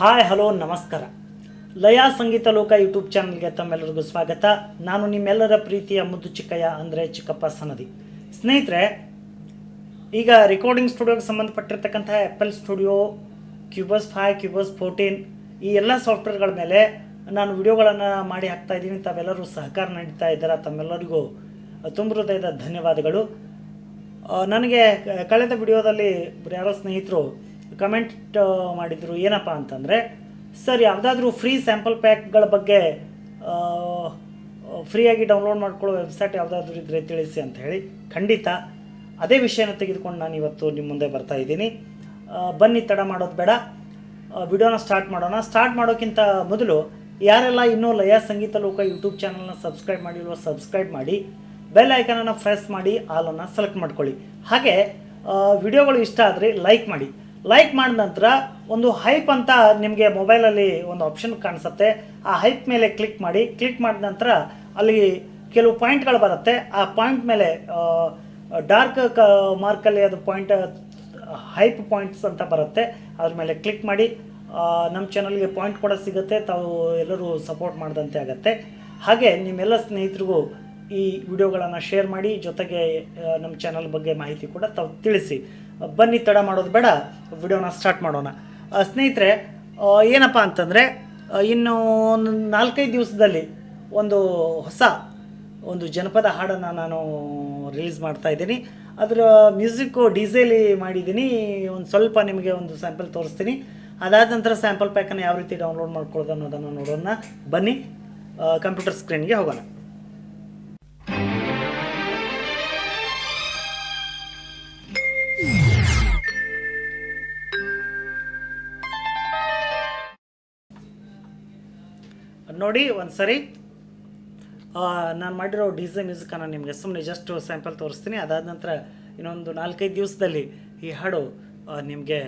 Hi, hello, ನಮಸ್ಕಾರ. ಲಯ ಸಂಗೀತ ಲೋಕ ಯೂಟ್ಯೂಬ್ ಚಾನಲ್ಗೆ ತಮ್ಮೆಲ್ಲರಿಗೂ ಸ್ವಾಗತ. ನಾನು ನಿಮ್ಮೆಲ್ಲರ ಪ್ರೀತಿಯ ಮುದ್ದು ಚಿಕ್ಕಯ್ಯ ಅಂದರೆ ಚಿಕ್ಕಪ್ಪ ಸನದಿ. ಸ್ನೇಹಿತರೆ, ಈಗ ರೆಕಾರ್ಡಿಂಗ್ ಸ್ಟುಡಿಯೋಗೆ ಸಂಬಂಧಪಟ್ಟಿರ್ತಕ್ಕಂಥ apple studio Cubase five Cubase fourteen ಈ ಎಲ್ಲ ಸಾಫ್ಟ್ವೇರ್ಗಳ ಮೇಲೆ ನಾನು ವಿಡಿಯೋಗಳನ್ನು ಮಾಡಿ ಹಾಕ್ತಾ ಇದ್ದೀನಿ. ತಾವೆಲ್ಲರೂ ಸಹಕಾರ ನೀಡ್ತಾ ಇದ್ದೀರಾ ತಮ್ಮೆಲ್ಲರಿಗೂ ತುಂಬ ಹೃದಯದ ಧನ್ಯವಾದಗಳು. ನನಗೆ ಕಳೆದ ವಿಡಿಯೋದಲ್ಲಿ ಯಾರೋ ಸ್ನೇಹಿತರು ಕಮೆಂಟ್ ಮಾಡಿದರು. ಏನಪ್ಪ ಅಂತಂದರೆ, ಸರ್, ಯಾವುದಾದ್ರೂ ಫ್ರೀ ಸ್ಯಾಂಪಲ್ ಪ್ಯಾಕ್ಗಳ ಬಗ್ಗೆ ಫ್ರೀಯಾಗಿ ಡೌನ್ಲೋಡ್ ಮಾಡ್ಕೊಳ್ಳೋ ವೆಬ್ಸೈಟ್ ಯಾವುದಾದ್ರೂ ಇದ್ದರೆ ತಿಳಿಸಿ ಅಂತ ಹೇಳಿ, ಖಂಡಿತ ಅದೇ ವಿಷಯನ ತೆಗೆದುಕೊಂಡು ನಾನು ಇವತ್ತು ನಿಮ್ಮ ಮುಂದೆ ಬರ್ತಾ ಇದ್ದೀನಿ. ಬನ್ನಿ, ತಡ ಮಾಡೋದು ಬೇಡ. ವಿಡಿಯೋನ ಸ್ಟಾರ್ಟ್ ಮಾಡೋಣ. ಸ್ಟಾರ್ಟ್ ಮಾಡೋಕ್ಕಿಂತ ಮೊದಲು ಯಾರೆಲ್ಲ ಇನ್ನೂ ಲಯ ಸಂಗೀತ ಲೋಕ ಯೂಟ್ಯೂಬ್ ಚಾನಲ್ನ ಸಬ್ಸ್ಕ್ರೈಬ್ ಮಾಡಿಲ್ವೋ ಸಬ್ಸ್ಕ್ರೈಬ್ ಮಾಡಿ ಬೆಲ್ ಐಕನನ್ನು ಪ್ರೆಸ್ ಮಾಡಿ ಆಲನ್ನು ಸೆಲೆಕ್ಟ್ ಮಾಡ್ಕೊಳ್ಳಿ. ಹಾಗೆ ವಿಡಿಯೋಗಳು ಇಷ್ಟ ಆದರೆ ಲೈಕ್ ಮಾಡಿ. ಲೈಕ್ ಮಾಡಿದ ನಂತರ ಒಂದು ಹೈಪ್ ಅಂತ ನಿಮಗೆ ಮೊಬೈಲಲ್ಲಿ ಒಂದು ಆಪ್ಷನ್ ಕಾಣಿಸುತ್ತೆ. ಆ ಹೈಪ್ ಮೇಲೆ ಕ್ಲಿಕ್ ಮಾಡಿ ಕ್ಲಿಕ್ ಮಾಡಿದ ನಂತರ ಅಲ್ಲಿ ಕೆಲವು ಪಾಯಿಂಟ್ಗಳು ಬರುತ್ತೆ. ಆ ಪಾಯಿಂಟ್ ಮೇಲೆ ಡಾರ್ಕ್ ಕ ಮಾರ್ಕಲ್ಲಿ ಅದು ಪಾಯಿಂಟ್ ಹೈಪ್ ಪಾಯಿಂಟ್ಸ್ ಅಂತ ಬರುತ್ತೆ. ಅದ್ರ ಮೇಲೆ ಕ್ಲಿಕ್ ಮಾಡಿ ನಮ್ಮ ಚಾನಲ್ಗೆ ಪಾಯಿಂಟ್ ಕೂಡ ಸಿಗುತ್ತೆ. ತಾವು ಎಲ್ಲರೂ ಸಪೋರ್ಟ್ ಮಾಡಿದಂತೆ ಆಗುತ್ತೆ. ಹಾಗೆ ನಿಮ್ಮೆಲ್ಲ ಸ್ನೇಹಿತರಿಗೂ ಈ ವಿಡಿಯೋಗಳನ್ನು ಶೇರ್ ಮಾಡಿ, ಜೊತೆಗೆ ನಮ್ಮ ಚಾನಲ್ ಬಗ್ಗೆ ಮಾಹಿತಿ ಕೂಡ ತಾವು ತಿಳಿಸಿ. ಬನ್ನಿ ತಡ ಮಾಡೋದು ಬೇಡ, ವಿಡಿಯೋನ ಸ್ಟಾರ್ಟ್ ಮಾಡೋಣ. ಸ್ನೇಹಿತರೆ ಏನಪ್ಪ ಅಂತಂದರೆ ಇನ್ನು ಒಂದು ನಾಲ್ಕೈದು ದಿವಸದಲ್ಲಿ ಒಂದು ಹೊಸ ಒಂದು ಜನಪದ ಹಾಡನ್ನು ನಾನು ರಿಲೀಸ್ ಮಾಡ್ತಾ ಇದ್ದೀನಿ. ಅದರ ಮ್ಯೂಸಿಕ್ಕು ಡಿಸೇಲಿ ಮಾಡಿದ್ದೀನಿ. ಒಂದು ಸ್ವಲ್ಪ ನಿಮಗೆ ಒಂದು ಸ್ಯಾಂಪಲ್ ತೋರಿಸ್ತೀನಿ. ಅದಾದ ನಂತರ ಸ್ಯಾಂಪಲ್ ಪ್ಯಾಕನ್ನು ಯಾವ ರೀತಿ ಡೌನ್ಲೋಡ್ ಮಾಡ್ಕೊಳ್ಳೋದು ಅನ್ನೋದನ್ನು ನೋಡೋಣ. ಬನ್ನಿ ಕಂಪ್ಯೂಟರ್ ಸ್ಕ್ರೀನ್ಗೆ ಹೋಗೋಣ. ನೋಡಿ ಒಂದು ಸರಿ ನಾನು ಮಾಡಿರೋ ಡಿಸೈನ್ ಮ್ಯೂಸಿಕನ್ನು ನಿಮಗೆ ಸುಮ್ಮನೆ ಜಸ್ಟ್ ಸ್ಯಾಂಪಲ್ ತೋರಿಸ್ತೀನಿ. ಅದಾದ ನಂತರ ಇನ್ನೊಂದು ನಾಲ್ಕೈದು ದಿವಸದಲ್ಲಿ ಈ ಹಾಡು ನಿಮಗೆ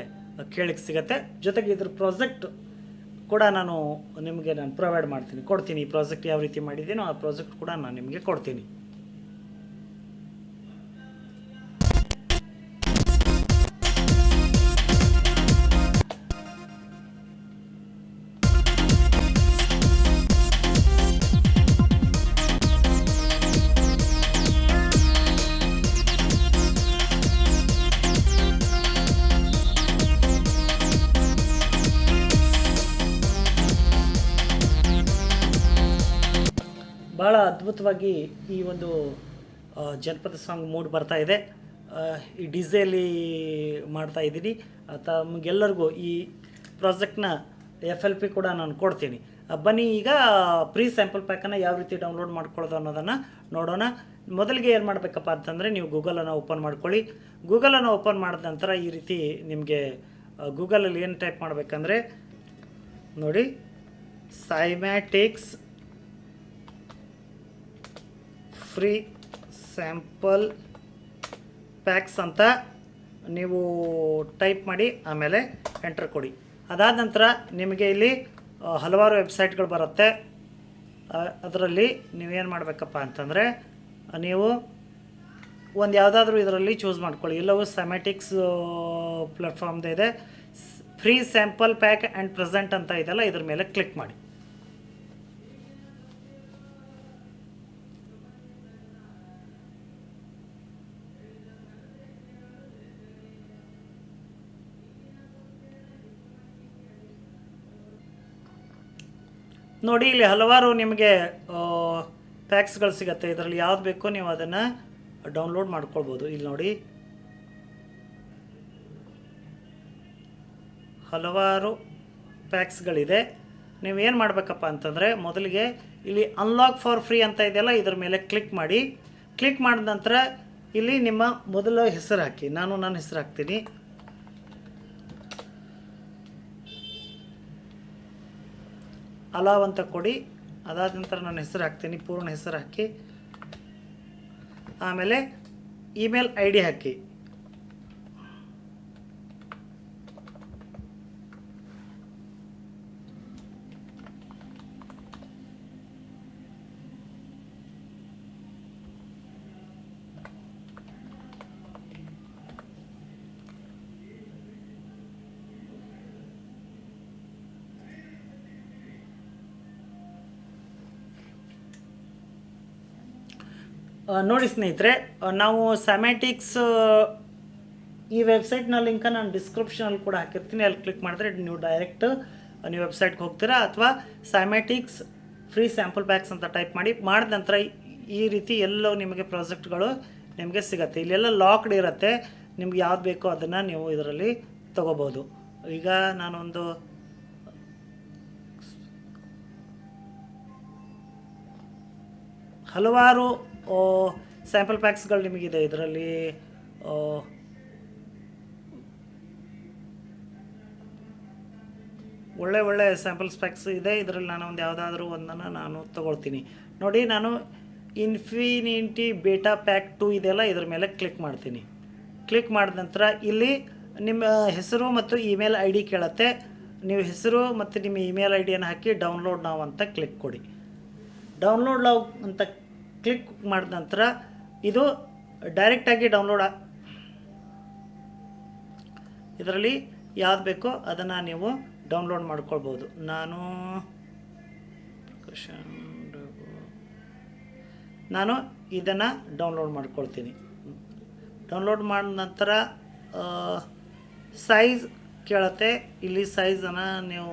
ಕೇಳಕ್ಕೆ ಸಿಗತ್ತೆ. ಜೊತೆಗೆ ಇದ್ರ ಪ್ರಾಜೆಕ್ಟ್ ಕೂಡ ನಾನು ನಿಮಗೆ ನಾನು ಪ್ರೊವೈಡ್ ಮಾಡ್ತೀನಿ. ಕೊಡ್ತೀನಿ ಈ ಪ್ರಾಜೆಕ್ಟ್ ಯಾವ ರೀತಿ ಮಾಡಿದ್ದೀನೋ ಆ ಪ್ರಾಜೆಕ್ಟ್ ಕೂಡ ನಾನು ನಿಮಗೆ ಕೊಡ್ತೀನಿ. ಅದ್ಭುತವಾಗಿ ಈ ಒಂದು ಜನಪದ ಸಾಂಗ್ ಮೂಡ್ ಬರ್ತಾ ಇದೆ. ಈ ಡಿಸೇಲಿ ಮಾಡ್ತಾ ಇದ್ದೀನಿ. ತಮಗೆಲ್ಲರಿಗೂ ಈ ಪ್ರಾಜೆಕ್ಟ್ನ ಎಫ್ ಎಲ್ ಪಿ ಕೂಡ ನಾನು ಕೊಡ್ತೀನಿ. ಬನ್ನಿ ಈಗ ಪ್ರೀ ಸ್ಯಾಂಪಲ್ ಪ್ಯಾಕನ್ನು ಯಾವ ರೀತಿ ಡೌನ್ಲೋಡ್ ಮಾಡ್ಕೊಳ್ಳೋದು ಅನ್ನೋದನ್ನು ನೋಡೋಣ. ಮೊದಲಿಗೆ ಏನು ಮಾಡಬೇಕಪ್ಪ ಅಂತಂದರೆ ನೀವು ಗೂಗಲನ್ನು ಓಪನ್ ಮಾಡ್ಕೊಳ್ಳಿ. ಗೂಗಲನ್ನು ಓಪನ್ ಮಾಡಿದ ನಂತರ ಈ ರೀತಿ ನಿಮಗೆ ಗೂಗಲಲ್ಲಿ ಏನು ಟೈಪ್ ಮಾಡಬೇಕಂದ್ರೆ ನೋಡಿ ಸೈಮ್ಯಾಟಿಕ್ಸ್ ಫ್ರೀ ಸ್ಯಾಂಪಲ್ ಪ್ಯಾಕ್ಸ್ ಅಂತ ನೀವು ಟೈಪ್ ಮಾಡಿ ಆಮೇಲೆ ಎಂಟ್ರ್ ಕೊಡಿ. ಅದಾದ ನಂತರ ನಿಮಗೆ ಇಲ್ಲಿ ಹಲವಾರು ವೆಬ್ಸೈಟ್ಗಳು ಬರುತ್ತೆ. ಅದರಲ್ಲಿ ನೀವೇನು ಮಾಡಬೇಕಪ್ಪ ಅಂತಂದರೆ ನೀವು ಒಂದು ಯಾವುದಾದ್ರೂ ಇದರಲ್ಲಿ ಚೂಸ್ ಮಾಡ್ಕೊಳ್ಳಿ. ಎಲ್ಲವೂ ಸೆಮೆಟಿಕ್ಸ್ ಪ್ಲಾಟ್ಫಾರ್ಮ್ದು ಇದೆ. Free sample pack and present ಅಂತ ಇದೆಲ್ಲ ಇದ್ರ ಮೇಲೆ ಕ್ಲಿಕ್ ಮಾಡಿ. ನೋಡಿ, ಇಲ್ಲಿ ಹಲವಾರು ನಿಮಗೆ ಪ್ಯಾಕ್ಸ್ಗಳು ಸಿಗುತ್ತೆ. ಇದರಲ್ಲಿ ಯಾವ್ದು ಬೇಕೋ ನೀವು ಅದನ್ನು ಡೌನ್ಲೋಡ್ ಮಾಡ್ಕೊಳ್ಬೋದು. ಇಲ್ಲಿ ನೋಡಿ. ಹಲವಾರು ಪ್ಯಾಕ್ಸ್ಗಳಿದೆ. ನೀವು ಏನು ಮಾಡಬೇಕಪ್ಪ ಅಂತಂದರೆ, ಮೊದಲಿಗೆ ಇಲ್ಲಿ ಅನ್ಲಾಕ್ ಫಾರ್ ಫ್ರೀ ಅಂತ ಇದೆಯಲ್ಲ, ಇದ್ರ ಮೇಲೆ ಕ್ಲಿಕ್ ಮಾಡಿ. ಕ್ಲಿಕ್ ಮಾಡಿದ ನಂತರ ಇಲ್ಲಿ ನಿಮ್ಮ ಮೊದಲ ಹೆಸರು ಹಾಕಿ. ನಾನು ನನ್ನ ಹೆಸರು ಹಾಕ್ತೀನಿ. ಅಲಾವ್ ಅಂತ ಕೊಡಿ. ಅದಾದ ನಂತರ ನಾನು ಹೆಸರು ಹಾಕ್ತೀನಿ, ಪೂರ್ಣ ಹೆಸರು ಹಾಕಿ. ಆಮೇಲೆ ಇಮೇಲ್ ಐ ಡಿ ಹಾಕಿ. ನೋಡಿ ಸ್ನೇಹಿತರೆ ನಾವು ಸ್ಯಾಮ್ಯಾಟಿಕ್ಸ್ ಈ ವೆಬ್ಸೈಟ್ನ ಲಿಂಕ ನಾನು ಡಿಸ್ಕ್ರಿಪ್ಷನಲ್ಲಿ ಕೂಡ ಹಾಕಿರ್ತೀನಿ. ಅಲ್ಲಿ ಕ್ಲಿಕ್ ಮಾಡಿದ್ರೆ ನೀವು ಡೈರೆಕ್ಟ್ ನೀವು ವೆಬ್ಸೈಟ್ಗೆ ಹೋಗ್ತೀರಾ ಅಥವಾ ಸ್ಯಾಮ್ಯಾಟಿಕ್ಸ್ ಫ್ರೀ ಸ್ಯಾಂಪಲ್ ಪ್ಯಾಕ್ಸ್ ಅಂತ ಟೈಪ್ ಮಾಡಿ, ಮಾಡಿದ ನಂತರ ಈ ರೀತಿ ಎಲ್ಲೋ ನಿಮಗೆ ಪ್ರಾಜೆಕ್ಟ್ಗಳು ನಿಮಗೆ ಸಿಗತ್ತೆ. ಇಲ್ಲೆಲ್ಲ ಲಾಕ್ಡ್ ಇರುತ್ತೆ. ನಿಮ್ಗೆ ಯಾವ್ದು ಬೇಕೋ ಅದನ್ನು ನೀವು ಇದರಲ್ಲಿ ತಗೋಬೋದು. ಈಗ ನಾನೊಂದು, ಹಲವಾರು ಸ್ಯಾಂಪಲ್ ಪ್ಯಾಕ್ಸ್ಗಳು ನಿಮಗಿದೆ ಇದರಲ್ಲಿ? ಒಳ್ಳೆ ಒಳ್ಳೆ ಸ್ಯಾಂಪಲ್ಸ್ ಪ್ಯಾಕ್ಸ್ ಇದೆ. ಇದರಲ್ಲಿ ನಾನು ಒಂದು ಯಾವುದಾದ್ರೂ ಒಂದನ್ನು ನಾನು ತೊಗೊಳ್ತೀನಿ. ನೋಡಿ, ನಾನು ಇನ್ಫಿನಿಟಿ ಬೇಟಾ ಪ್ಯಾಕ್ ಟು ಇದೆಲ್ಲ ಇದ್ರ ಮೇಲೆ ಕ್ಲಿಕ್ ಮಾಡ್ತೀನಿ. ಕ್ಲಿಕ್ ಮಾಡಿದ ನಂತರ ಇಲ್ಲಿ ನಿಮ್ಮ ಹೆಸರು ಮತ್ತು ಇಮೇಲ್ ಐ ಡಿ ಕೇಳುತ್ತೆ. ನೀವು ಹೆಸರು ಮತ್ತು ನಿಮ್ಮ ಇಮೇಲ್ ಐ ಡಿಯನ್ನು ಹಾಕಿ ಡೌನ್ಲೋಡ್ ನಾವು ಅಂತ ಕ್ಲಿಕ್ ಕೊಡಿ. ಡೌನ್ಲೋಡ್ ಲವ್ ಅಂತ ಕ್ಲಿಕ್ ಮಾಡಿದ ನಂತರ ಇದು ಡೈರೆಕ್ಟಾಗಿ ಡೌನ್ಲೋಡ್ ಇದರಲ್ಲಿ ಯಾವ್ದು ಬೇಕೋ ಅದನ್ನು ನೀವು ಡೌನ್ಲೋಡ್ ಮಾಡ್ಕೊಳ್ಬೋದು. ನಾನು ನಾನು ಇದನ್ನು ಡೌನ್ಲೋಡ್ ಮಾಡ್ಕೊಳ್ತೀನಿ. ಡೌನ್ಲೋಡ್ ಮಾಡಿದ ನಂತರ ಸೈಜ್ ಕೇಳತ್ತೆ. ಇಲ್ಲಿ ಸೈಜನ್ನು ನೀವು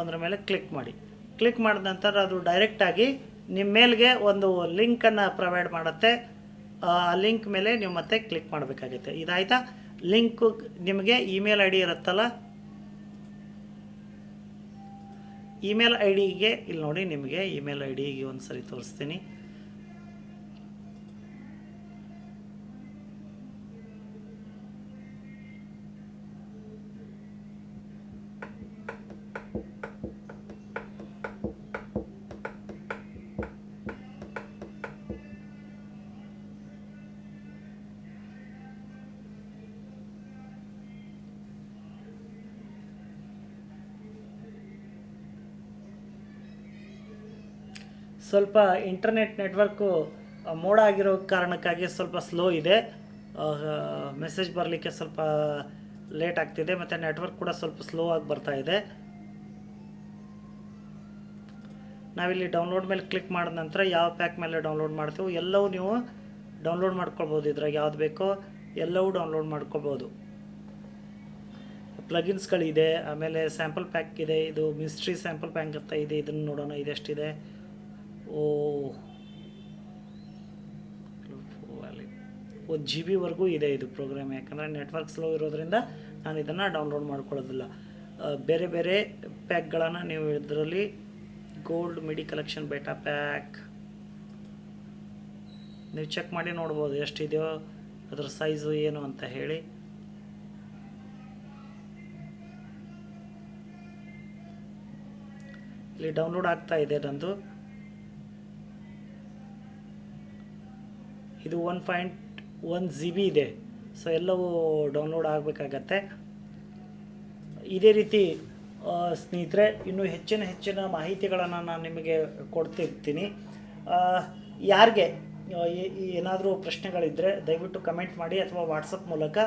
ಒಂದರ ಮೇಲೆ ಕ್ಲಿಕ್ ಮಾಡಿ. ಕ್ಲಿಕ್ ಮಾಡಿದ ನಂತರ ಅದು ಡೈರೆಕ್ಟಾಗಿ ನಿಮ್ಮ ಮೇಲ್ಗೆ ಒಂದು ಲಿಂಕನ್ನು ಪ್ರೊವೈಡ್ ಮಾಡುತ್ತೆ. ಆ ಲಿಂಕ್ ಮೇಲೆ ನೀವು ಮತ್ತೆ ಕ್ಲಿಕ್ ಮಾಡಬೇಕಾಗುತ್ತೆ. ಇದಾಯ್ತಾ? ಲಿಂಕು ನಿಮಗೆ ಇಮೇಲ್ ಐ ಡಿ ಇರುತ್ತಲ್ಲ? ಇಮೇಲ್ ಐ ಡಿಗೆ ಇಲ್ಲಿ ನೋಡಿ ನಿಮಗೆ ಇಮೇಲ್ ಐ ಡಿಗೆ ಒಂದು ಸರಿ ತೋರಿಸ್ತೀನಿ. ಸ್ವಲ್ಪ ಇಂಟರ್ನೆಟ್ ನೆಟ್ವರ್ಕು ಮೋಡ ಆಗಿರೋ ಕಾರಣಕ್ಕಾಗಿ ಸ್ವಲ್ಪ ಸ್ಲೋ ಇದೆ. ಮೆಸೇಜ್ ಬರಲಿಕ್ಕೆ ಸ್ವಲ್ಪ ಲೇಟ್ ಆಗ್ತಿದೆ, ಮತ್ತು ನೆಟ್ವರ್ಕ್ ಕೂಡ ಸ್ವಲ್ಪ ಸ್ಲೋ ಆಗಿ ಬರ್ತಾ ಇದೆ. ನಾವಿಲ್ಲಿ ಡೌನ್ಲೋಡ್ ಮೇಲೆ ಕ್ಲಿಕ್ ಮಾಡಿದ ನಂತರ ಯಾವ ಪ್ಯಾಕ್ ಮೇಲೆ ಡೌನ್ಲೋಡ್ ಮಾಡ್ತೀವೋ, ಎಲ್ಲವೂ ನೀವು ಡೌನ್ಲೋಡ್ ಮಾಡ್ಕೊಳ್ಬೋದು ಇದ್ರಾಗ. ಯಾವ್ದು ಬೇಕೋ ಎಲ್ಲವೂ ಡೌನ್ಲೋಡ್ ಮಾಡ್ಕೊಳ್ಬೋದು. ಪ್ಲಗಿನ್ಸ್ಗಳಿದೆ ಆಮೇಲೆ ಸ್ಯಾಂಪಲ್ ಪ್ಯಾಕ್ ಇದೆ, ಇದು ಮಿಸ್ಟ್ರಿ ಸ್ಯಾಂಪಲ್ ಪ್ಯಾಕ್ ಅಂತ ಇದೆ, ಇದನ್ನು ನೋಡೋಣ, ಇದೆಷ್ಟಿದೆ. ಒಂದು ಜಿ ಬಿವರೆಗೂ ಇದೆ ಇದು ಪ್ರೋಗ್ರಾಮ್ ಯಾಕಂದರೆ ನೆಟ್ವರ್ಕ್ ಸ್ಲೋ ಇರೋದ್ರಿಂದ ನಾನು ಇದನ್ನು ಡೌನ್ಲೋಡ್ ಮಾಡ್ಕೊಳ್ಳೋದಿಲ್ಲ. ಬೇರೆ ಬೇರೆ ಪ್ಯಾಕ್ಗಳನ್ನು ನೀವು ಇದರಲ್ಲಿ gold MIDI collection beta pack ನೀವು ಚೆಕ್ ಮಾಡಿ ನೋಡ್ಬೋದು ಎಷ್ಟಿದೆಯೋ, ಅದರ ಸೈಜು ಏನು ಅಂತ ಹೇಳಿ. ಇಲ್ಲಿ ಡೌನ್ಲೋಡ್ ಆಗ್ತಾ ಇದೆ ನಂದು. ಇದು one point one G B ಇದೆ. ಸೊ ಎಲ್ಲವೂ ಡೌನ್ಲೋಡ್ ಆಗಬೇಕಾಗತ್ತೆ. ಇದೇ ರೀತಿ ಸ್ನೇಹಿತರೆ, ಇನ್ನೂ ಹೆಚ್ಚಿನ ಹೆಚ್ಚಿನ ಮಾಹಿತಿಗಳನ್ನು ನಾನು ನಿಮಗೆ ಕೊಡ್ತಿರ್ತೀನಿ. ಯಾರಿಗೆ ಏನಾದರೂ ಪ್ರಶ್ನೆಗಳಿದ್ದರೆ ದಯವಿಟ್ಟು ಕಮೆಂಟ್ ಮಾಡಿ ಅಥವಾ ವಾಟ್ಸಪ್ ಮೂಲಕ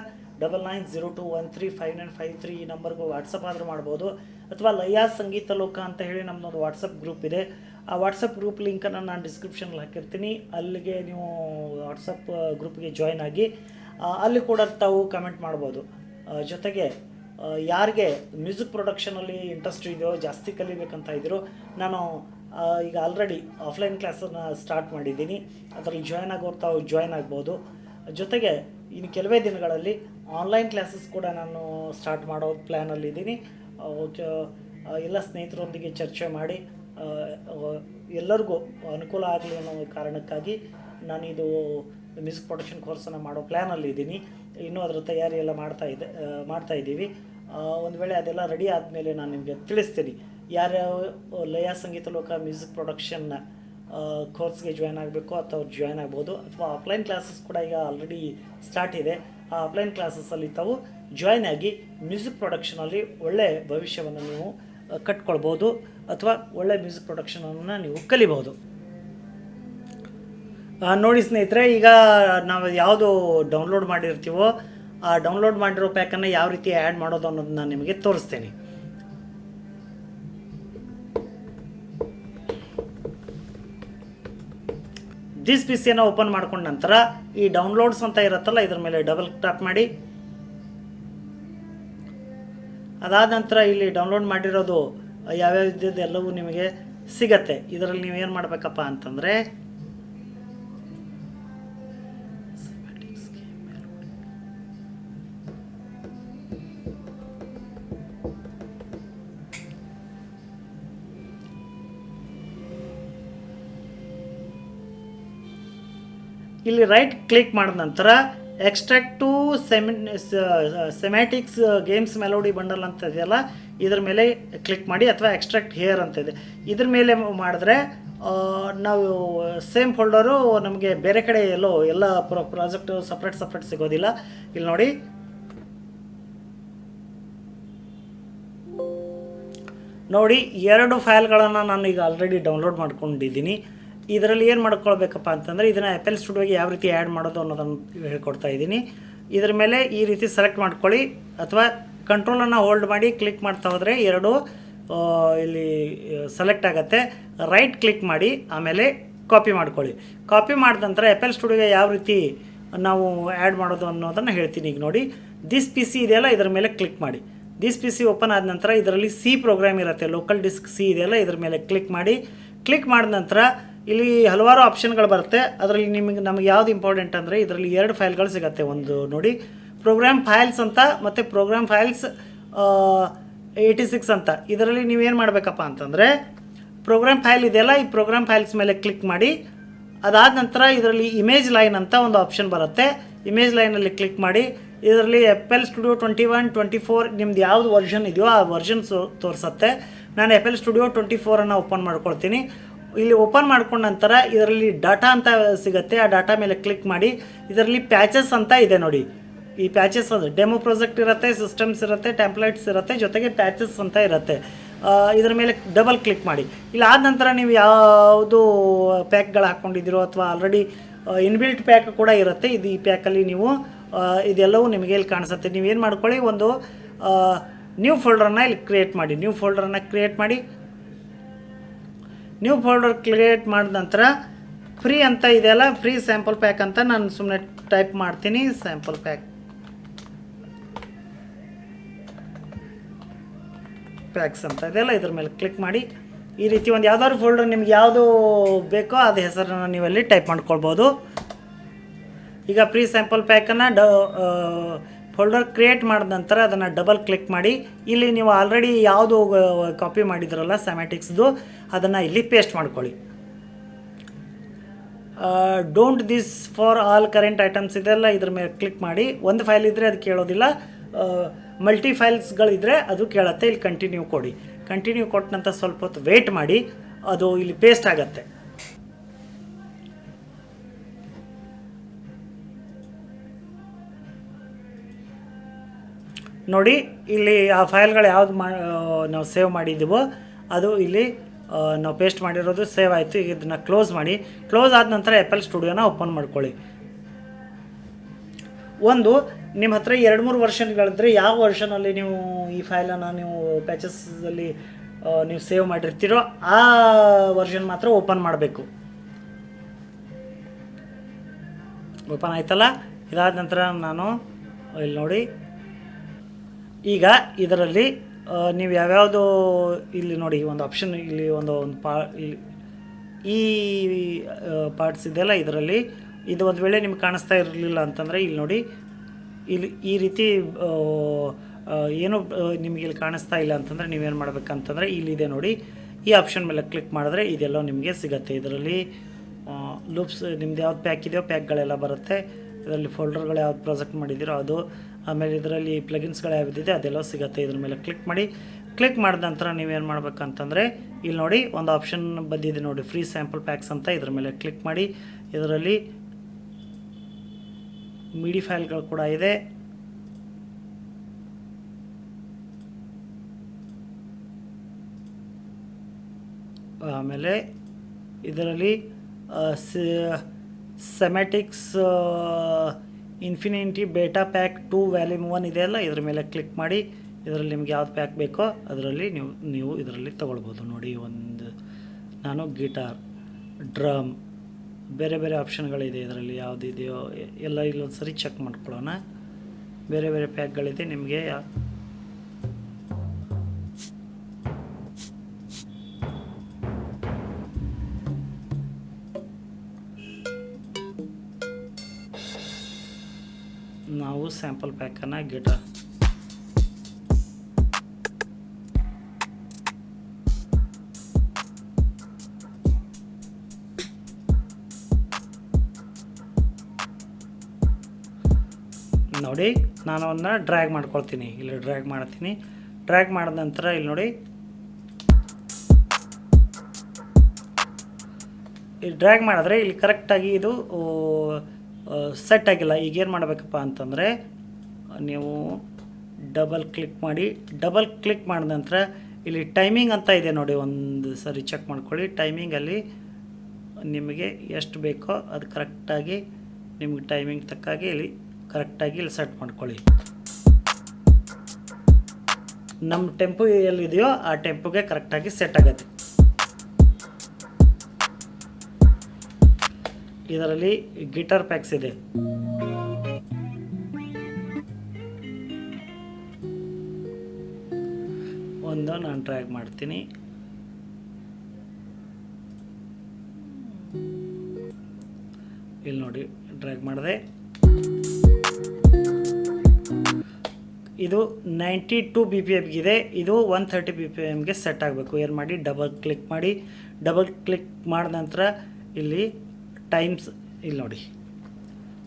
double nine zero two one three five nine five three ಈ ನಂಬರ್ಗೂ ವಾಟ್ಸಪ್ ಆದರೂ ಮಾಡ್ಬೋದು. ಅಥವಾ ಲಯ್ಯಾ ಸಂಗೀತ ಲೋಕ ಅಂತ ಹೇಳಿ ನಮ್ಮದೊಂದು ವಾಟ್ಸಪ್ ಗ್ರೂಪ್ ಇದೆ. ಆ ವಾಟ್ಸಪ್ ಗ್ರೂಪ್ ಲಿಂಕನ್ನು ನಾನು ಡಿಸ್ಕ್ರಿಪ್ಷನಲ್ಲಿ ಹಾಕಿರ್ತೀನಿ. ಅಲ್ಲಿಗೆ ನೀವು ವಾಟ್ಸಪ್ ಗ್ರೂಪ್ಗೆ ಜಾಯ್ನ್ ಆಗಿ ಅಲ್ಲಿ ಕೂಡ ತಾವು ಕಮೆಂಟ್ ಮಾಡ್ಬೋದು. ಜೊತೆಗೆ ಯಾರಿಗೆ ಮ್ಯೂಸಿಕ್ ಪ್ರೊಡಕ್ಷನಲ್ಲಿ ಇಂಟ್ರೆಸ್ಟ್ ಇದೆಯೋ, ಜಾಸ್ತಿ ಕಲಿಬೇಕಂತ ಇದ್ದರು, ನಾನು ಈಗ ಆಲ್ರೆಡಿ ಆಫ್ಲೈನ್ ಕ್ಲಾಸನ್ನು ಸ್ಟಾರ್ಟ್ ಮಾಡಿದ್ದೀನಿ. ಅದರಲ್ಲಿ ಜಾಯ್ನ್ ಆಗೋರು ತಾವು ಜಾಯ್ನ್ ಆಗ್ಬೋದು. ಜೊತೆಗೆ, ಇನ್ನು ಕೆಲವೇ ದಿನಗಳಲ್ಲಿ ಆನ್ಲೈನ್ ಕ್ಲಾಸಸ್ ಕೂಡ ನಾನು ಸ್ಟಾರ್ಟ್ ಮಾಡೋ ಪ್ಲ್ಯಾನಲ್ಲಿದ್ದೀನಿ ಎಲ್ಲ ಸ್ನೇಹಿತರೊಂದಿಗೆ ಚರ್ಚೆ ಮಾಡಿ ಎಲ್ಲರಿಗೂ ಅನುಕೂಲ ಆಗಲಿ ಅನ್ನೋ ಕಾರಣಕ್ಕಾಗಿ ನಾನು ಇದು ಮ್ಯೂಸಿಕ್ ಪ್ರೊಡಕ್ಷನ್ ಕೋರ್ಸನ್ನು ಮಾಡೋ ಪ್ಲ್ಯಾನಲ್ಲಿ ಇದ್ದೀನಿ. ಇನ್ನೂ ಅದರ ತಯಾರಿ ಎಲ್ಲ ಮಾಡ್ತಾ ಇದೆ ಮಾಡ್ತಾ ಇದ್ದೀವಿ. ಒಂದು ವೇಳೆ ಅದೆಲ್ಲ ರೆಡಿ ಆದಮೇಲೆ ನಾನು ನಿಮಗೆ ತಿಳಿಸ್ತೀನಿ. ಯಾರ್ಯಾವ ಲಯ ಸಂಗೀತ ಲೋಕ ಮ್ಯೂಸಿಕ್ ಪ್ರೊಡಕ್ಷನ್ನ ಕೋರ್ಸ್ಗೆ ಜಾಯ್ನ್ ಆಗಬೇಕು ಅಥವಾ ಜಾಯ್ನ್ ಆಗ್ಬೋದು. ಅಥವಾ ಆಫ್ಲೈನ್ ಕ್ಲಾಸಸ್ ಕೂಡ ಈಗ ಆಲ್ರೆಡಿ ಸ್ಟಾರ್ಟ್ ಇದೆ. ಆ ಆಫ್ಲೈನ್ ಕ್ಲಾಸಸ್ಸಲ್ಲಿ ತಾವು ಜಾಯ್ನ್ ಆಗಿ ಮ್ಯೂಸಿಕ್ ಪ್ರೊಡಕ್ಷನಲ್ಲಿ ಒಳ್ಳೆಯ ಭವಿಷ್ಯವನ್ನು ನೀವು ಕಟ್ಕೊಳ್ಬೋದು ಅಥವಾ ಒಳ್ಳೆ ಮ್ಯೂಸಿಕ್ ಪ್ರೊಡಕ್ಷನನ್ನು ನೀವು ಕಲಿಬೋದು ನೋಡಿ ಸ್ನೇಹಿತರೆ, ಈಗ ನಾವು ಯಾವುದು ಡೌನ್ಲೋಡ್ ಮಾಡಿರ್ತೀವೋ ಆ ಡೌನ್ಲೋಡ್ ಮಾಡಿರೋ ಪ್ಯಾಕನ್ನು ಯಾವ ರೀತಿ ಆ್ಯಡ್ ಮಾಡೋದು ಅನ್ನೋದನ್ನ ನಾನು ನಿಮಗೆ ತೋರಿಸ್ತೇನೆ. ದಿಸ್ ಪಿ ಸಿಯನ್ನು ಓಪನ್ ಮಾಡ್ಕೊಂಡ ನಂತರ ಈ ಡೌನ್ಲೋಡ್ಸ್ ಅಂತ ಇರುತ್ತಲ್ಲ, ಇದ್ರ ಮೇಲೆ ಡಬಲ್ ಟ್ಯಾಪ್ ಮಾಡಿ. ಅದಾದ ನಂತರ ಇಲ್ಲಿ ಡೌನ್ಲೋಡ್ ಮಾಡಿರೋದು, ಯಾವ್ಯಾವ ಇದ್ದದ್ದು ಎಲ್ಲವೂ ನಿಮಗೆ ಸಿಗತ್ತೆ. ಇದರಲ್ಲಿ ನೀವು ಏನು ಮಾಡಬೇಕಪ್ಪ ಅಂತಂದರೆ, ಇಲ್ಲಿ ರೈಟ್ ಕ್ಲಿಕ್ ಮಾಡಿದ ನಂತರ extract to semi Cymatics games melody bundle ಅಂತ ಇದೆಯಲ್ಲ, ಇದ್ರ ಮೇಲೆ ಕ್ಲಿಕ್ ಮಾಡಿ ಅಥವಾ ಎಕ್ಸ್ಟ್ರಾಕ್ಟ್ ಹೇರ್ ಅಂತ ಇದೆ. ಇದ್ರ ಮೇಲೆ ಮಾಡಿದ್ರೆ ನಾವು ಸೇಮ್ ಫೋಲ್ಡರು ನಮಗೆ ಬೇರೆ ಕಡೆ ಎಲ್ಲೋ ಎಲ್ಲ ಪ್ರೊ ಪ್ರಾಜೆಕ್ಟ್ ಸಪ್ರೇಟ್ ಸಪ್ರೇಟ್ ಸಿಗೋದಿಲ್ಲ. ಇಲ್ಲಿ ನೋಡಿ. ನೋಡಿ, ಎರಡು ಫೈಲ್ಗಳನ್ನು ನಾನು ಈಗ ಆಲ್ರೆಡಿ ಡೌನ್ಲೋಡ್ ಮಾಡ್ಕೊಂಡಿದ್ದೀನಿ. ಇದರಲ್ಲಿ ಏನು ಮಾಡ್ಕೊಳ್ಬೇಕಪ್ಪ ಅಂತಂದರೆ ಇದನ್ನು ಆ್ಯಪಲ್ ಸ್ಟುಡಿಯೋಗೆ ಯಾವ ರೀತಿ ಆ್ಯಡ್ ಮಾಡೋದು ಅನ್ನೋದನ್ನು ಹೇಳ್ಕೊಡ್ತಾ ಇದ್ದೀನಿ. ಇದರ ಮೇಲೆ ಈ ರೀತಿ ಸೆಲೆಕ್ಟ್ ಮಾಡ್ಕೊಳ್ಳಿ. ಅಥವಾ ಕಂಟ್ರೋಲನ್ನು ಹೋಲ್ಡ್ ಮಾಡಿ ಕ್ಲಿಕ್ ಮಾಡ್ತಾ ಹೋದರೆ ಎರಡು ಇಲ್ಲಿ ಸೆಲೆಕ್ಟ್ ಆಗುತ್ತೆ. ರೈಟ್ ಕ್ಲಿಕ್ ಮಾಡಿ ಆಮೇಲೆ ಕಾಪಿ ಮಾಡ್ಕೊಳ್ಳಿ. ಕಾಪಿ ಮಾಡಿದ ನಂತರ ಆ್ಯಪಲ್ ಸ್ಟುಡಿಯೋಗೆ ಯಾವ ರೀತಿ ನಾವು ಆ್ಯಡ್ ಮಾಡೋದು ಅನ್ನೋದನ್ನು ಹೇಳ್ತೀನಿ ಈಗ ನೋಡಿ. ದಿಸ್ ಪಿ ಸಿ ಇದೆಯಲ್ಲ, ಇದರ ಮೇಲೆ ಕ್ಲಿಕ್ ಮಾಡಿ. ದಿಸ್ ಪಿ ಸಿ ಓಪನ್ ಆದ ನಂತರ ಇದರಲ್ಲಿ ಸಿ ಪ್ರೋಗ್ರಾಮ್ ಇರುತ್ತೆ. ಲೋಕಲ್ ಡಿಸ್ಕ್ ಸಿ ಇದೆಯಲ್ಲ, ಇದರ ಮೇಲೆ ಕ್ಲಿಕ್ ಮಾಡಿ. ಕ್ಲಿಕ್ ಮಾಡಿದ ನಂತರ ಇಲ್ಲಿ ಹಲವಾರು ಆಪ್ಷನ್ಗಳು ಬರುತ್ತೆ. ಅದರಲ್ಲಿ ನಿಮಗೆ, ನಮಗೆ ಯಾವ್ದು ಇಂಪಾರ್ಟೆಂಟ್ ಅಂದರೆ ಇದರಲ್ಲಿ ಎರಡು ಫೈಲ್ಗಳು ಸಿಗುತ್ತೆ. ಒಂದು ನೋಡಿ ಪ್ರೋಗ್ರಾಮ್ ಫೈಲ್ಸ್ ಅಂತ ಮತ್ತು ಪ್ರೋಗ್ರಾಮ್ ಫೈಲ್ಸ್ ಏಯ್ಟಿ ಸಿಕ್ಸ್ ಅಂತ. ಇದರಲ್ಲಿ ನೀವೇನು ಮಾಡಬೇಕಪ್ಪ ಅಂತಂದರೆ ಪ್ರೋಗ್ರಾಮ್ ಫೈಲ್ ಇದೆಯಲ್ಲ, ಈ ಪ್ರೋಗ್ರಾಮ್ ಫೈಲ್ಸ್ ಮೇಲೆ ಕ್ಲಿಕ್ ಮಾಡಿ, ಅದಾದ ನಂತರ ಇದರಲ್ಲಿ ಇಮೇಜ್ ಲೈನ್ ಅಂತ ಒಂದು ಆಪ್ಷನ್ ಬರುತ್ತೆ. ಇಮೇಜ್ ಲೈನಲ್ಲಿ ಕ್ಲಿಕ್ ಮಾಡಿ, ಇದರಲ್ಲಿ apple studio twenty one twenty four ನಿಮ್ದು ಯಾವುದು ವರ್ಷನ್ ಇದೆಯೋ ಆ ವರ್ಷನ್ ತೋರಿಸುತ್ತೆ. ನಾನು ಎಪಲ್ ಸ್ಟುಡಿಯೋ ಟ್ವೆಂಟಿ ಫೋರನ್ನು ಓಪನ್ ಮಾಡ್ಕೊಳ್ತೀನಿ. ಇಲ್ಲಿ ಓಪನ್ ಮಾಡ್ಕೊಂಡ ನಂತರ ಇದರಲ್ಲಿ ಡಾಟಾ ಅಂತ ಸಿಗುತ್ತೆ, ಆ ಡಾಟಾ ಮೇಲೆ ಕ್ಲಿಕ್ ಮಾಡಿ, ಇದರಲ್ಲಿ ಪ್ಯಾಚಸ್ ಅಂತ ಇದೆ ನೋಡಿ. ಈ ಪ್ಯಾಚಸ್ ಅದು ಡೆಮೋ ಪ್ರಾಜೆಕ್ಟ್ ಇರುತ್ತೆ, ಸಿಸ್ಟಮ್ಸ್ ಇರುತ್ತೆ, ಟೆಂಪ್ಲೇಟ್ಸ್ ಇರುತ್ತೆ, ಜೊತೆಗೆ ಪ್ಯಾಚಸ್ ಅಂತ ಇರುತ್ತೆ. ಇದರ ಮೇಲೆ ಡಬಲ್ ಕ್ಲಿಕ್ ಮಾಡಿ. ಇಲ್ಲ ಆದ ನಂತರ ನೀವು ಯಾವುದು ಪ್ಯಾಕ್ಗಳು ಹಾಕ್ಕೊಂಡಿದ್ದೀರೋ ಅಥವಾ ಆಲ್ರೆಡಿ ಇನ್ಬಿಲ್ಟ್ ಪ್ಯಾಕ್ ಕೂಡ ಇರುತ್ತೆ. ಇದು ಈ ಪ್ಯಾಕಲ್ಲಿ ನೀವು ಇದೆಲ್ಲವೂ ನಿಮಗೆ ಇಲ್ಲಿ ಕಾಣಿಸುತ್ತೆ. ನೀವೇನು ಮಾಡ್ಕೊಳ್ಳಿ, ಒಂದು ನ್ಯೂ ಫೋಲ್ಡರನ್ನ ಇಲ್ಲಿ ಕ್ರಿಯೇಟ್ ಮಾಡಿ. ನ್ಯೂ ಫೋಲ್ಡರನ್ನ ಕ್ರಿಯೇಟ್ ಮಾಡಿ ನ್ಯೂ ಫೋಲ್ಡರ್ ಕ್ರಿಯೇಟ್ ಮಾಡಿದ ನಂತರ ಫ್ರೀ ಅಂತ ಇದೆಯಲ್ಲ ಫ್ರೀ ಸ್ಯಾಂಪಲ್ ಪ್ಯಾಕ್ ಅಂತ ನಾನು ಸುಮ್ಮನೆ ಟೈಪ್ ಮಾಡ್ತೀನಿ. ಸ್ಯಾಂಪಲ್ ಪ್ಯಾಕ್ ಪ್ಯಾಕ್ಸ್ ಅಂತ ಇದೆಯಲ್ಲ ಇದ್ರ ಮೇಲೆ ಕ್ಲಿಕ್ ಮಾಡಿ. ಈ ರೀತಿ ಒಂದು ಯಾವ್ದಾದ್ರು ಫೋಲ್ಡರ್ ನಿಮ್ಗೆ ಯಾವುದು ಬೇಕೋ ಅದು ಹೆಸರನ್ನು ನೀವಲ್ಲಿ ಟೈಪ್ ಮಾಡ್ಕೊಳ್ಬೋದು. ಈಗ ಫ್ರೀ ಸ್ಯಾಂಪಲ್ ಪ್ಯಾಕನ್ನು ಡ ಫೋಲ್ಡರ್ ಕ್ರಿಯೇಟ್ ಮಾಡಿದ ನಂತರ ಅದನ್ನು ಡಬಲ್ ಕ್ಲಿಕ್ ಮಾಡಿ. ಇಲ್ಲಿ ನೀವು ಆಲ್ರೆಡಿ ಯಾವುದು ಕಾಪಿ ಮಾಡಿದ್ರಲ್ಲ ಸ್ಯಾಮ್ಯಾಟಿಕ್ಸ್ದು ಅದನ್ನು ಇಲ್ಲಿ ಪೇಸ್ಟ್ ಮಾಡ್ಕೊಳ್ಳಿ. Don't this for all current items ಇದೆಲ್ಲ ಇದ್ರ ಮೇಲೆ ಕ್ಲಿಕ್ ಮಾಡಿ, ಒಂದು ಫೈಲ್ ಇದ್ದರೆ ಅದು ಕೇಳೋದಿಲ್ಲ. ಮಲ್ಟಿ ಫೈಲ್ಸ್ಗಳಿದ್ರೆ ಅದು ಕೇಳುತ್ತೆ, ಇಲ್ಲಿ ಕಂಟಿನ್ಯೂ ಕೊಡಿ. ಕಂಟಿನ್ಯೂ ಕೊಟ್ಟನಂತ ಸ್ವಲ್ಪ ಹೊತ್ತು ವೇಟ್ ಮಾಡಿ, ಅದು ಇಲ್ಲಿ ಪೇಸ್ಟ್ ಆಗುತ್ತೆ. ನೋಡಿ, ಇಲ್ಲಿ ಆ ಫೈಲ್ಗಳು ಯಾವ್ದು ಮಾ ನಾವು ಸೇವ್ ಮಾಡಿದ್ದೀವೋ ಅದು ಇಲ್ಲಿ ನಾವು ಪೇಸ್ಟ್ ಮಾಡಿರೋದು ಸೇವ್ ಆಯಿತು. ಈಗ ಇದನ್ನು ಕ್ಲೋಸ್ ಮಾಡಿ. ಕ್ಲೋಸ್ ಆದ ನಂತರ ಆ್ಯಪಲ್ ಸ್ಟುಡಿಯೋನ ಓಪನ್ ಮಾಡ್ಕೊಳ್ಳಿ. ಒಂದು, ನಿಮ್ಮ ಹತ್ರ ಎರಡು, ಮೂರು ವರ್ಷನ್ಗಳಿದ್ರೆ ಯಾವ ವರ್ಷನಲ್ಲಿ ನೀವು ಈ ಫೈಲನ್ನು ನೀವು ಪ್ಯಾಚಸ್ಸಲ್ಲಿ ನೀವು ಸೇವ್ ಮಾಡಿರ್ತೀರೋ ಆ ವರ್ಷನ್ ಮಾತ್ರ ಓಪನ್ ಮಾಡಬೇಕು. ಓಪನ್ ಆಯ್ತಲ್ಲ? ಇದಾದ ನಂತರ ನಾನು, ಇಲ್ಲಿ ನೋಡಿ. ಈಗ ಇದರಲ್ಲಿ ನೀವು ಯಾವ್ಯಾವುದು ಇಲ್ಲಿ ನೋಡಿ ಒಂದು ಆಪ್ಷನ್ ಇಲ್ಲಿ ಒಂದು ಒಂದು ಪಾ ಇಲ್ಲಿ ಈ ಪಾರ್ಟ್ಸ್ ಇದೆಯಲ್ಲ ಇದರಲ್ಲಿ ಇದು ಒಂದು ವೇಳೆ ನಿಮ್ಗೆ ಕಾಣಿಸ್ತಾ ಇರಲಿಲ್ಲ ಅಂತಂದರೆ ಇಲ್ಲಿ ನೋಡಿ, ಇಲ್ಲಿ ಈ ರೀತಿ ಏನು ನಿಮಗೆ ಇಲ್ಲಿ ಕಾಣಿಸ್ತಾ ಇಲ್ಲ ಅಂತಂದರೆ ನೀವೇನು ಮಾಡಬೇಕಂತಂದರೆ ಇಲ್ಲಿದೆ ನೋಡಿ, ಈ ಆಪ್ಷನ್ ಮೇಲೆ ಕ್ಲಿಕ್ ಮಾಡಿದ್ರೆ ಇದೆಲ್ಲ ನಿಮಗೆ ಸಿಗುತ್ತೆ. ಇದರಲ್ಲಿ ಲೂಪ್ಸ್ ನಿಮ್ದು ಯಾವ್ದು ಪ್ಯಾಕ್ ಇದೆಯೋ ಪ್ಯಾಕ್ಗಳೆಲ್ಲ ಬರುತ್ತೆ. ಇದರಲ್ಲಿ ಫೋಲ್ಡರ್ಗಳು ಯಾವ್ದು ಪ್ರಾಜೆಕ್ಟ್ ಮಾಡಿದ್ದೀರೋ ಅದು ಆಮೇಲೆ ಇದರಲ್ಲಿ ಪ್ಲಗಿನ್ಸ್ಗಳು ಯಾವ್ದಿದೆ ಅದೆಲ್ಲ ಸಿಗುತ್ತೆ. ಇದ್ರ ಮೇಲೆ ಕ್ಲಿಕ್ ಮಾಡಿ ಕ್ಲಿಕ್ ಮಾಡಿದ ನಂತರ ನೀವೇನು ಮಾಡ್ಬೇಕಂತಂದರೆ, ಇಲ್ಲಿ ನೋಡಿ ಒಂದು ಆಪ್ಷನ್ ಬಂದಿದೆ ನೋಡಿ ಫ್ರೀ ಸ್ಯಾಂಪಲ್ ಪ್ಯಾಕ್ಸ್ ಅಂತ. ಇದ್ರ ಮೇಲೆ ಕ್ಲಿಕ್ ಮಾಡಿ, ಇದರಲ್ಲಿ ಮಿಡಿ ಫೈಲ್ಗಳು ಕೂಡ ಇದೆ. ಆಮೇಲೆ ಇದರಲ್ಲಿ Cymatics infinity beta pack two volume one ಇದೆಯಲ್ಲ ಇದರ ಮೇಲೆ ಕ್ಲಿಕ್ ಮಾಡಿ, ಇದರಲ್ಲಿ ನಿಮ್ಗೆ ಯಾವ್ದು ಪ್ಯಾಕ್ ಬೇಕೋ ಅದರಲ್ಲಿ ನೀವು ನೀವು ಇದರಲ್ಲಿ ತೊಗೊಳ್ಬೋದು. ನೋಡಿ, ಒಂದು, ನಾನು ಗಿಟಾರ್ ಡ್ರಮ್ ಬೇರೆ ಬೇರೆ ಆಪ್ಷನ್ಗಳಿದೆ ಇದರಲ್ಲಿ. ಯಾವುದಿದೆಯೋ, ಎಲ್ಲ ಇಲ್ಲೊಂದು ಸರಿ ಚೆಕ್ ಮಾಡ್ಕೊಳ್ಳೋಣ. ಬೇರೆ ಬೇರೆ ಪ್ಯಾಕ್ಗಳಿದೆ ನಿಮಗೆ ಸ್ಯಾಂಪಲ್ ಪ್ಯಾಕನ್ನು ಗಿಟ ನೋಡಿ, ನಾನು ಅವನ್ನ ಡ್ರ್ಯಾಗ್ ಮಾಡ್ಕೊಳ್ತೀನಿ. ಇಲ್ಲಿ ಡ್ರ್ಯಾಗ್ ಮಾಡ್ತೀನಿ. ಡ್ರ್ಯಾಗ್ ಮಾಡಿದ ನಂತರ ಇಲ್ಲಿ ನೋಡಿ. ಇಲ್ಲಿ ಡ್ರ್ಯಾಗ್ ಮಾಡಿದ್ರೆ ಇಲ್ಲಿ ಕರೆಕ್ಟಾಗಿ ಇದು ಸೆಟ್ ಆಗಿಲ್ಲ. ಈಗೇನು ಮಾಡಬೇಕಪ್ಪ ಅಂತಂದರೆ ನೀವು ಡಬಲ್ ಕ್ಲಿಕ್ ಮಾಡಿ ಡಬಲ್ ಕ್ಲಿಕ್ ಮಾಡಿದ ನಂತರ ಇಲ್ಲಿ ಟೈಮಿಂಗ್ ಅಂತ ಇದೆ ನೋಡಿ, ಒಂದು ಸರಿ ಚೆಕ್ ಮಾಡ್ಕೊಳ್ಳಿ. ಟೈಮಿಂಗಲ್ಲಿ ನಿಮಗೆ ಎಷ್ಟು ಬೇಕೋ ಅದು ಕರೆಕ್ಟಾಗಿ ನಿಮಗೆ ಟೈಮಿಂಗ್ ತಕ್ಕಾಗಿ ಇಲ್ಲಿ ಕರೆಕ್ಟಾಗಿ ಇಲ್ಲಿ ಸೆಟ್ ಮಾಡ್ಕೊಳ್ಳಿ. ನಮ್ಮ ಟೆಂಪು ಎಲ್ಲಿದೆಯೋ ಆ ಟೆಂಪುಗೆ ಕರೆಕ್ಟಾಗಿ ಸೆಟ್ ಆಗುತ್ತೆ. ಇದರಲ್ಲಿ ಗಿಟಾರ್ ಪ್ಯಾಕ್ಸ್ ಇದೆ. ಒಂದು ನಾನು ಟ್ರ್ಯಾಕ್ ಮಾಡ್ತೀನಿ. ಇಲ್ಲಿ ನೋಡಿ ಡ್ರ್ಯಾಗ್ ಮಾಡಿದೆ. ಇದು ನೈಂಟಿ ಟು ಬಿ ಪಿ ಎಮ್ಗಿದೆ ಇದು ಒನ್ ಥರ್ಟಿ ಬಿ ಪಿ ಎಮ್ಗೆ ಸೆಟ್ ಆಗಬೇಕು. ಏನು ಮಾಡಿ? ಡಬಲ್ ಕ್ಲಿಕ್ ಮಾಡಿ. ಡಬಲ್ ಕ್ಲಿಕ್ ಮಾಡಿದ ನಂತರ ಇಲ್ಲಿ ಟೈಮ್ಸ್ ಇಲ್ಲಿ ನೋಡಿ.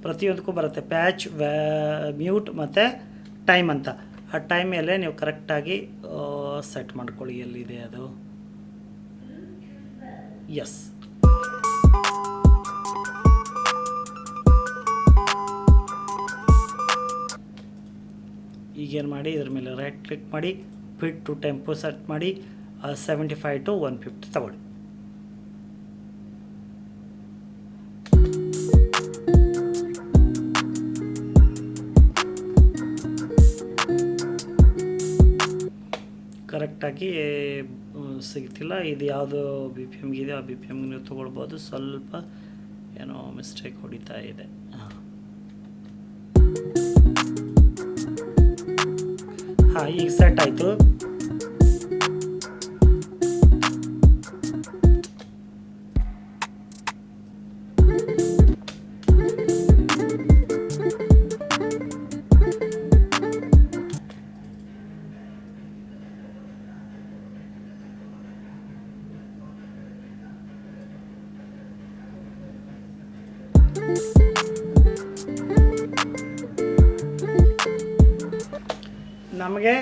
ಪ್ರತಿಯೊಂದಕ್ಕೂ ಬರುತ್ತೆ. ಪ್ಯಾಚ್ ವ್ಯಾ ಮ್ಯೂಟ್ ಮತ್ತು ಟೈಮ್ ಅಂತ. ಆ ಟೈಮ್ ಮೇಲೆ ನೀವು ಕರೆಕ್ಟಾಗಿ ಸೆಟ್ ಮಾಡ್ಕೊಳ್ಳಿ, ಎಲ್ಲಿದೆ ಅದು? ಎಸ್ ಈಗೇನು ಮಾಡಿ, ಇದ್ರ ಮೇಲೆ ರೈಟ್ ಕ್ಲಿಕ್ ಮಾಡಿ ಫಿಟ್ ಟು ಟೆಂಪೋ ಸೆಟ್ ಮಾಡಿ seventy five to one fifty ತಗೊಳ್ಳಿ. ಕರೆಕ್ಟಾಗಿ ಸಿಗ್ತಿಲ್ಲ. ಇದು ಯಾವುದು ಬಿ ಪಿ ಇದೆ ಆ ಬಿ ಪಿ ಎಮ್ಗೆ ನೀವು ತೊಗೊಳ್ಬೋದು. ಸ್ವಲ್ಪ ಏನೋ ಮಿಸ್ಟೇಕ್ ಹೊಡಿತಾ ಇದೆ. ಹಾಂ. ಹಾಂ ಈಗ ಸೆಟ್ ಆಯಿತು. ನಮಗೆ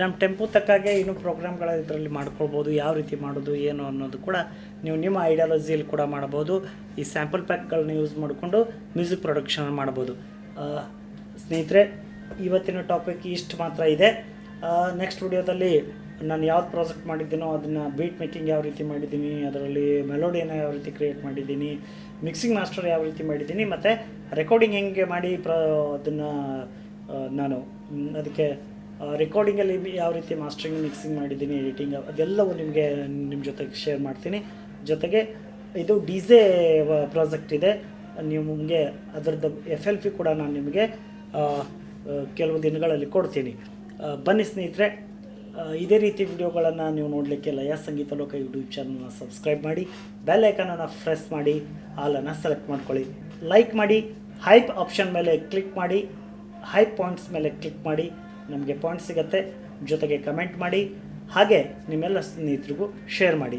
ನಮ್ಮ ಟೆಂಪೋ ತಕ್ಕಾಗೆ ಇನ್ನು ಪ್ರೋಗ್ರಾಮ್ಗಳ ಇದರಲ್ಲಿ ಮಾಡ್ಕೊಳ್ಬೋದು, ಯಾವ ರೀತಿ ಮಾಡೋದು, ಏನು ಅನ್ನೋದು ಕೂಡ ನೀವು ನಿಮ್ಮ ಐಡಿಯಾಲಜಿಯಲ್ಲಿ ಕೂಡ ಮಾಡ್ಬೋದು. ಈ ಸ್ಯಾಂಪಲ್ ಪ್ಯಾಕ್ಗಳನ್ನ ಯೂಸ್ ಮಾಡಿಕೊಂಡು ಮ್ಯೂಸಿಕ್ ಪ್ರೊಡಕ್ಷನ್ ಮಾಡ್ಬೋದು. ಸ್ನೇಹಿತರೆ, ಇವತ್ತಿನ ಟಾಪಿಕ್ ಇಷ್ಟು ಮಾತ್ರ ಇದೆ. ನೆಕ್ಸ್ಟ್ ವಿಡಿಯೋದಲ್ಲಿ ನಾನು ಯಾವ್ದು ಪ್ರಾಜೆಕ್ಟ್ ಮಾಡಿದ್ದೀನೋ ಅದನ್ನು ಬೀಟ್ ಮೇಕಿಂಗ್ ಯಾವ ರೀತಿ ಮಾಡಿದ್ದೀನಿ, ಅದರಲ್ಲಿ ಮೆಲೋಡಿಯನ್ನು ಯಾವ ರೀತಿ ಕ್ರಿಯೇಟ್ ಮಾಡಿದ್ದೀನಿ ಮಿಕ್ಸಿಂಗ್ ಮಾಸ್ಟರ್ ಯಾವ ರೀತಿ ಮಾಡಿದ್ದೀನಿ, ಮತ್ತು ರೆಕಾರ್ಡಿಂಗ್ ಹೆಂಗೆ ಮಾಡಿ ಪ್ರ ಅದನ್ನು ನಾನು ಅದಕ್ಕೆ ರೆಕಾರ್ಡಿಂಗಲ್ಲಿ ಯಾವ ರೀತಿ ಮಾಸ್ಟ್ರಿಂಗ್ ಮಿಕ್ಸಿಂಗ್ ಮಾಡಿದ್ದೀನಿ ಎಡಿಟಿಂಗ್ ಅದೆಲ್ಲವೂ ನಿಮಗೆ ನಿಮ್ಮ ಜೊತೆಗೆ ಶೇರ್ ಮಾಡ್ತೀನಿ. ಜೊತೆಗೆ, ಇದು ಡಿ ಜೆ ಪ್ರಾಜೆಕ್ಟ್ ಇದೆ. ನಿಮಗೆ ಅದರದ್ದು ಎಫ್ ಎಲ್ ಪಿ ಕೂಡ ನಾನು ನಿಮಗೆ ಕೆಲವು ದಿನಗಳಲ್ಲಿ ಕೊಡ್ತೀನಿ. ಬನ್ನಿ ಸ್ನೇಹಿತರೆ ಇದೇ ರೀತಿ ವಿಡಿಯೋಗಳನ್ನು ನೀವು ನೋಡಲಿಕ್ಕೆ ಲಯ ಸಂಗೀತ ಲೋಕ ಯೂಟ್ಯೂಬ್ ಚಾನಲ್ನ ಸಬ್ಸ್ಕ್ರೈಬ್ ಮಾಡಿ ಬೆಲ್ ಐಕನನ್ನು ಪ್ರೆಸ್ ಮಾಡಿ ಆಲನ್ನು ಸೆಲೆಕ್ಟ್ ಮಾಡ್ಕೊಳ್ಳಿ. ಲೈಕ್ ಮಾಡಿ ಹೈಪ್ ಆಪ್ಷನ್ ಮೇಲೆ ಕ್ಲಿಕ್ ಮಾಡಿ ಹೈಪ್ ಪಾಯಿಂಟ್ಸ್ ಮೇಲೆ ಕ್ಲಿಕ್ ಮಾಡಿ ನಮಗೆ ಪಾಯಿಂಟ್ ಸಿಗುತ್ತೆ. ಜೊತೆಗೆ ಕಮೆಂಟ್ ಮಾಡಿ. ಹಾಗೆ ನಿಮ್ಮೆಲ್ಲ ಸ್ನೇಹಿತರಿಗೂ ಶೇರ್ ಮಾಡಿ.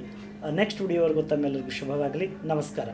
ನೆಕ್ಸ್ಟ್ ವಿಡಿಯೋವರೆಗೂ ತಮ್ಮೆಲ್ಲರಿಗೂ ಶುಭವಾಗಲಿ. ನಮಸ್ಕಾರ.